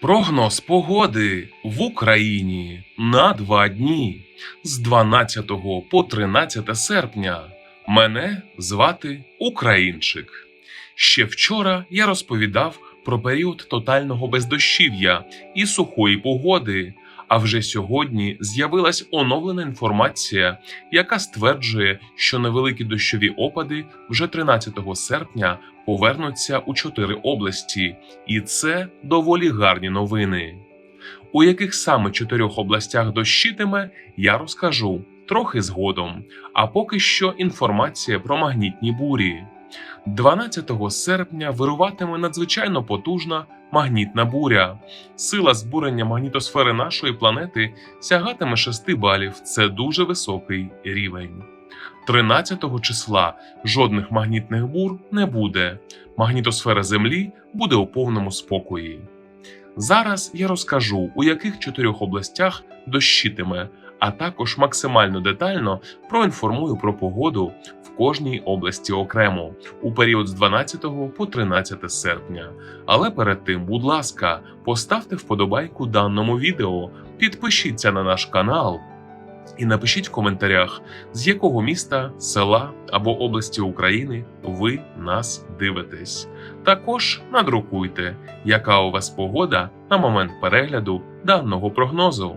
Прогноз погоди в Україні на два дні з 12 по 13 серпня. Мене звати Українчик. Ще вчора я розповідав про період тотального бездощів'я і сухої погоди. А вже сьогодні з'явилась оновлена інформація, яка стверджує, що невеликі дощові опади вже 13 серпня повернуться у чотири області, і це доволі гарні новини. У яких саме чотирьох областях дощитиме, я розкажу трохи згодом. А поки що інформація про магнітні бурі. 12 серпня вируватиме надзвичайно потужна магнітна буря. Сила збурення магнітосфери нашої планети сягатиме 6 балів. Це дуже високий рівень. 13 числа жодних магнітних бур не буде. Магнітосфера Землі буде у повному спокої. Зараз я розкажу, у яких чотирьох областях дощитиме, а також максимально детально проінформую про погоду в кожній області окремо у період з 12 по 13 серпня. Але перед тим, будь ласка, поставте вподобайку даному відео, підпишіться на наш канал і напишіть в коментарях, з якого міста, села або області України ви нас дивитесь. Також надрукуйте, яка у вас погода на момент перегляду даного прогнозу.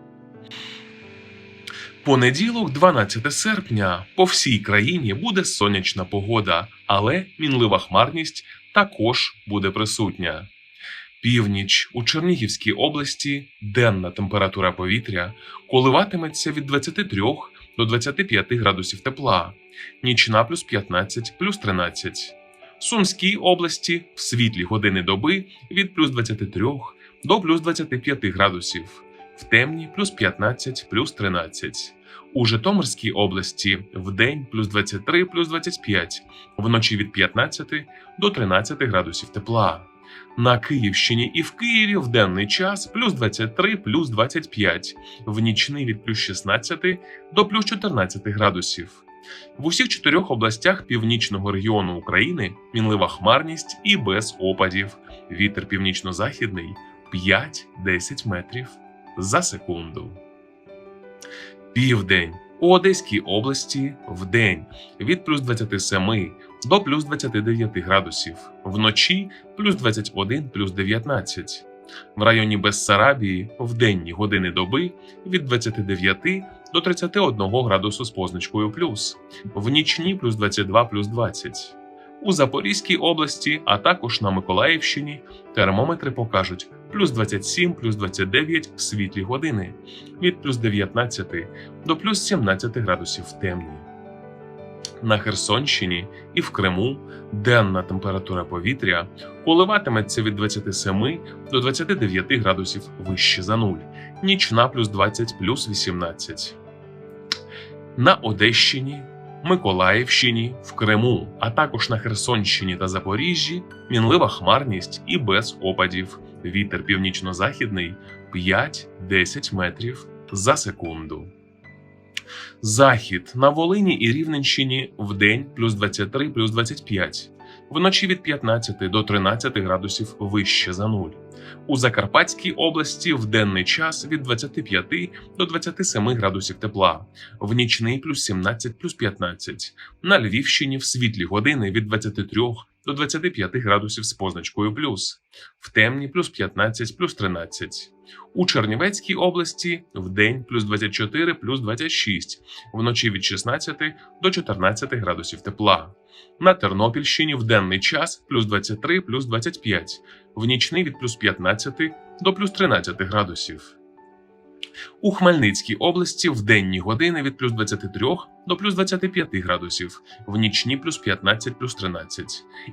Понеділок, 12 серпня, по всій країні буде сонячна погода, але мінлива хмарність також буде присутня. Північ у Чернігівській області денна температура повітря коливатиметься від 23 до 25 градусів тепла, нічна плюс 15 плюс 13. В Сумській області в світлі години доби від плюс 23 до плюс 25 градусів, темні плюс 15 плюс 13. У Житомирській області в день плюс 23 плюс 25, вночі від 15 до 13 градусів тепла. На Київщині і в Києві в денний час плюс 23 плюс 25, в нічний від плюс 16 до плюс 14 градусів. В усіх чотирьох областях північного регіону України мінлива хмарність і без опадів. Вітер північно-західний 5-10 метрів за секунду. Південь у Одеській області в день від плюс 27 до плюс 29 градусів, вночі плюс 21 плюс 19. В районі Бессарабії в денні години доби від 29 до 31 градусу з позначкою плюс, в нічні плюс 22 плюс 20. У Запорізькій області, а також на Миколаївщині термометри покажуть плюс 27, плюс 29 в світлі години, від плюс 19 до плюс 17 градусів темні. На Херсонщині і в Криму денна температура повітря коливатиметься від 27 до 29 градусів вище за нуль, нічна плюс 20 плюс 18. На Одещині, Миколаївщині, в Криму, а також на Херсонщині та Запоріжжі мінлива хмарність і без опадів. Вітер північно-західний 5-10 метрів за секунду. Захід на Волині і Рівненщині в день плюс 23 плюс 25, вночі від 15 до 13 градусів вище за нуль. У Закарпатській області в денний час від 25 до 27 градусів тепла, в нічний плюс 17 плюс 15. На Львівщині в світлі години від 23 до 25 градусів з позначкою плюс, в темні плюс 15 плюс 13. У Чернівецькій області в день плюс 24 плюс 26, вночі від 16 до 14 градусів тепла. На Тернопільщині в денний час плюс 23 плюс 25, в нічний від плюс 15 до плюс 13 градусів. У Хмельницькій області в денні години від плюс 23 до плюс 25 градусів, в нічні плюс 15 плюс 13.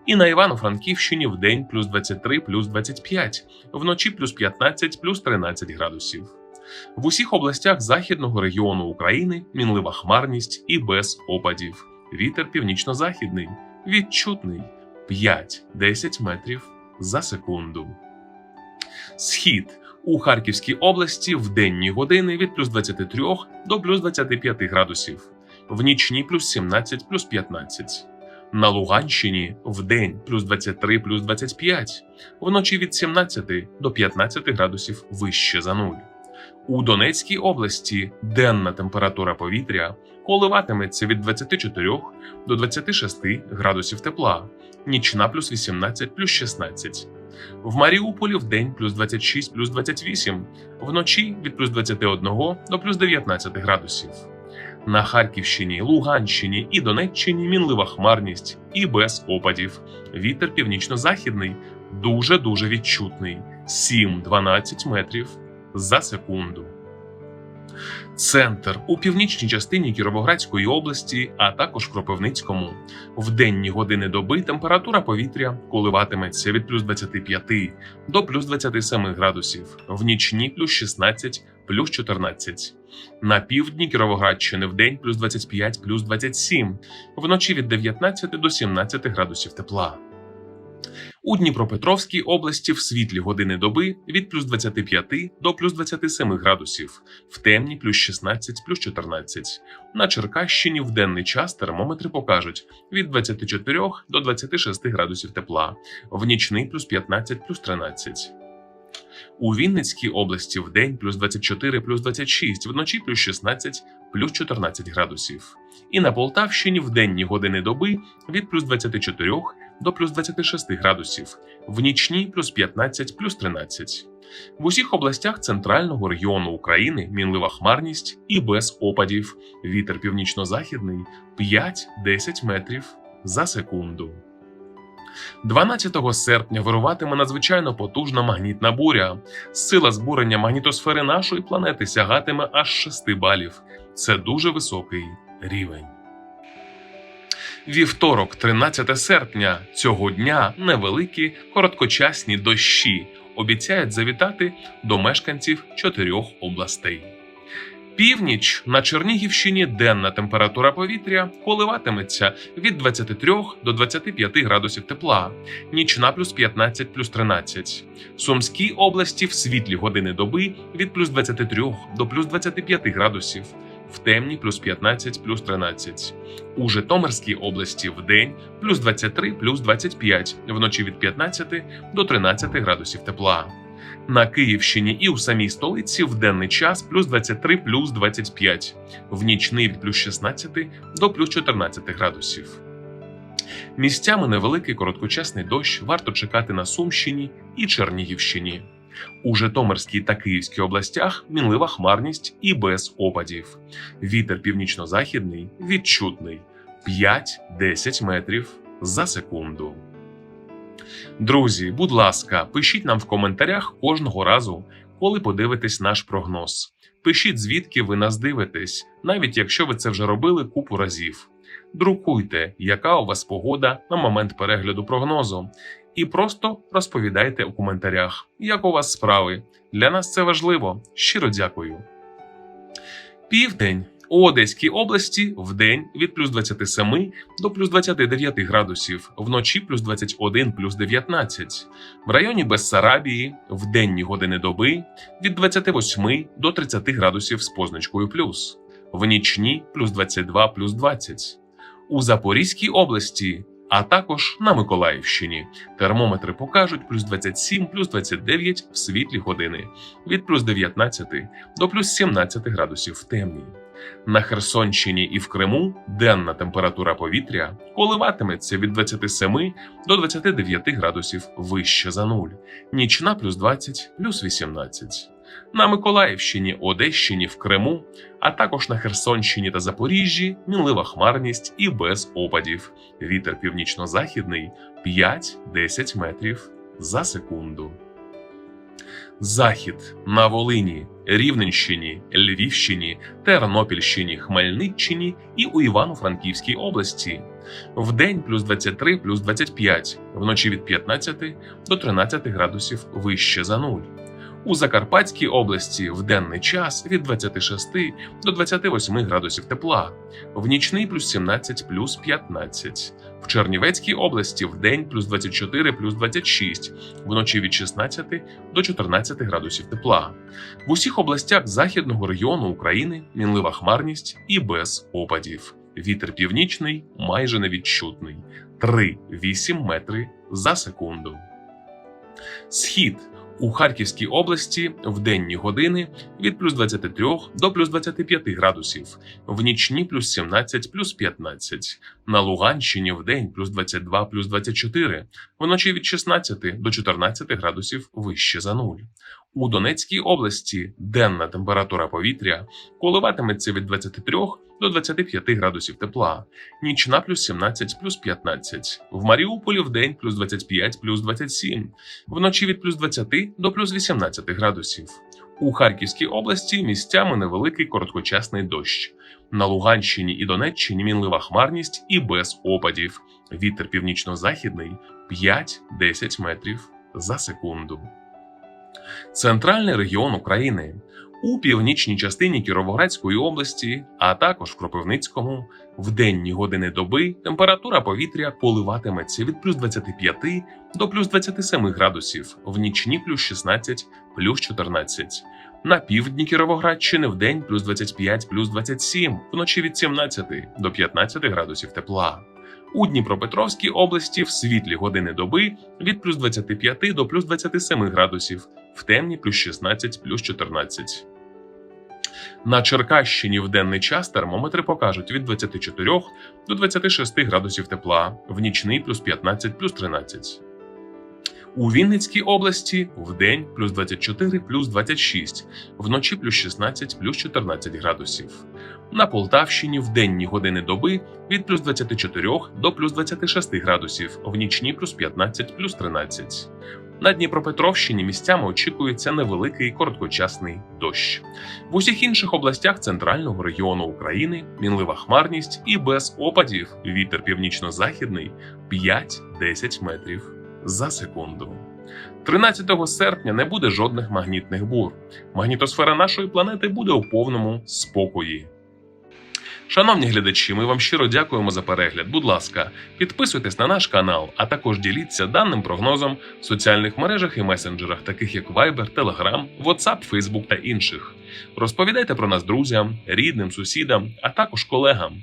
І на Івано-Франківщині в день плюс 23 плюс 25, вночі плюс 15 плюс 13 градусів. В усіх областях західного регіону України мінлива хмарність і без опадів. Вітер північно-західний, відчутний 5-10 метрів за секунду. Схід у Харківській області в денні години від плюс 23 до плюс 25 градусів, в нічні плюс 17 плюс 15. На Луганщині в день плюс 23 плюс 25, вночі від 17 до 15 градусів вище за нуль. У Донецькій області денна температура повітря коливатиметься від 24 до 26 градусів тепла, нічна плюс 18 плюс 16. В Маріуполі в день плюс 26 плюс 28, вночі від плюс 21 до плюс 19 градусів. На Харківщині, Луганщині і Донеччині мінлива хмарність і без опадів. Вітер північно-західний дуже дуже відчутний 7-12 метрів за секунду. Центр у північній частині Кіровоградської області, а також Кропивницькому. В денні години доби температура повітря коливатиметься від плюс 25 до плюс 27 градусів, в нічні плюс 16, плюс 14. На півдні Кіровоградщини в день плюс 25, плюс 27, вночі від 19 до 17 градусів тепла. У Дніпропетровській області в світлі години доби від плюс 25 до плюс 27 градусів, в темні плюс 16 плюс 14. На Черкащині в денний час термометри покажуть від 24 до 26 градусів тепла, в нічний плюс 15 плюс 13. У Вінницькій області в день плюс 24 плюс 26, вночі плюс 16 плюс 14 градусів. І на Полтавщині в денні години доби від плюс 24 до плюс 26 градусів, в нічні плюс 15 плюс 13. В усіх областях центрального регіону України мінлива хмарність і без опадів. Вітер північно-західний 5-10 метрів за секунду. 12 серпня вируватиме надзвичайно потужна магнітна буря. Сила збурення магнітосфери нашої планети сягатиме аж 6 балів. Це дуже високий рівень. Вівторок, 13 серпня, цього дня невеликі короткочасні дощі обіцяють завітати до мешканців чотирьох областей. Північ на Чернігівщині денна температура повітря коливатиметься від 23 до 25 градусів тепла, нічна плюс 15 плюс 13. Сумській області в світлі години доби від плюс 23 до плюс 25 градусів, в темні плюс 15 плюс 13. У Житомирській області в день плюс 23 плюс 25, вночі від 15 до 13 градусів тепла. На Київщині і у самій столиці в денний час плюс 23 плюс 25, в нічний від плюс 16 до плюс 14 градусів. Місцями невеликий короткочасний дощ варто чекати на Сумщині і Чернігівщині. У Житомирській та Київській областях мінлива хмарність і без опадів. Вітер північно-західний відчутний 5-10 метрів за секунду. Друзі, будь ласка, пишіть нам в коментарях кожного разу, коли подивитесь наш прогноз. Пишіть, звідки ви нас дивитесь, навіть якщо ви це вже робили купу разів. Друкуйте, яка у вас погода на момент перегляду прогнозу, і просто розповідайте у коментарях, як у вас справи. Для нас це важливо. Щиро дякую. Південь. У Одеській області в день від плюс 27 до плюс 29 градусів, вночі плюс 21 плюс 19. В районі Бессарабії в денні години доби від 28 до 30 градусів з позначкою плюс, в нічні плюс 22 плюс 20. У Запорізькій області, а також на Миколаївщині термометри покажуть плюс 27 плюс 29 в світлі години, від плюс 19 до плюс 17 градусів в темні. На Херсонщині і в Криму денна температура повітря коливатиметься від 27 до 29 градусів вище за нуль, нічна плюс 20 плюс 18. На Миколаївщині, Одещині, в Криму, а також на Херсонщині та Запоріжжі мінлива хмарність і без опадів. Вітер північно-західний 5-10 метрів за секунду. Захід на Волині, Рівненщині, Львівщині, Тернопільщині, Хмельниччині і у Івано-Франківській області. Вдень плюс 23 плюс 25, вночі від 15 до 13 градусів вище за нуль. У Закарпатській області в денний час від 26 до 28 градусів тепла, в нічний плюс 17 плюс 15. В Чернівецькій області в день плюс 24 плюс 26, вночі від 16 до 14 градусів тепла. В усіх областях західного регіону України мінлива хмарність і без опадів. Вітер північний майже невідчутний 3-8 метри за секунду. Схід у Харківській області в денні години від плюс 23 до плюс 25 градусів, в нічні плюс 17 плюс 15, на Луганщині в день плюс 22 плюс 24, вночі від 16 до 14 градусів вище за нуль. У Донецькій області денна температура повітря коливатиметься від 23 до 25 градусів тепла, нічна плюс 17 плюс 15, в Маріуполі в день плюс 25 плюс 27, вночі від плюс 20 до плюс 18 градусів. У Харківській області місцями невеликий короткочасний дощ. На Луганщині і Донеччині мінлива хмарність і без опадів. Вітер північно-західний 5-10 метрів за секунду. Центральний регіон України у північній частині Кіровоградської області, а також в Кропивницькому, в денні години доби температура повітря коливатиметься від плюс 25 до плюс 27 градусів, в нічні плюс 16, плюс 14. На півдні Кіровоградщини в день плюс 25, плюс 27, вночі від 17 до 15 градусів тепла. У Дніпропетровській області в світлі години доби від плюс 25 до плюс 27 градусів, в темні плюс 16, плюс 14. На Черкащині в денний час термометри покажуть від 24 до 26 градусів тепла, в нічний плюс 15 плюс 13. У Вінницькій області в день плюс 24 плюс 26, вночі плюс 16 плюс 14 градусів. На Полтавщині в денні години доби від плюс 24 до плюс 26 градусів, в нічні плюс 15 плюс 13. На Дніпропетровщині місцями очікується невеликий короткочасний дощ. В усіх інших областях центрального регіону України мінлива хмарність і без опадів вітер північно-західний 5-10 метрів за секунду. 13 серпня не буде жодних магнітних бур. Магнітосфера нашої планети буде у повному спокої. Шановні глядачі, ми вам щиро дякуємо за перегляд. Будь ласка, підписуйтесь на наш канал, а також діліться даним прогнозом в соціальних мережах і месенджерах, таких як Viber, Telegram, WhatsApp, Facebook та інших. Розповідайте про нас друзям, рідним, сусідам, а також колегам.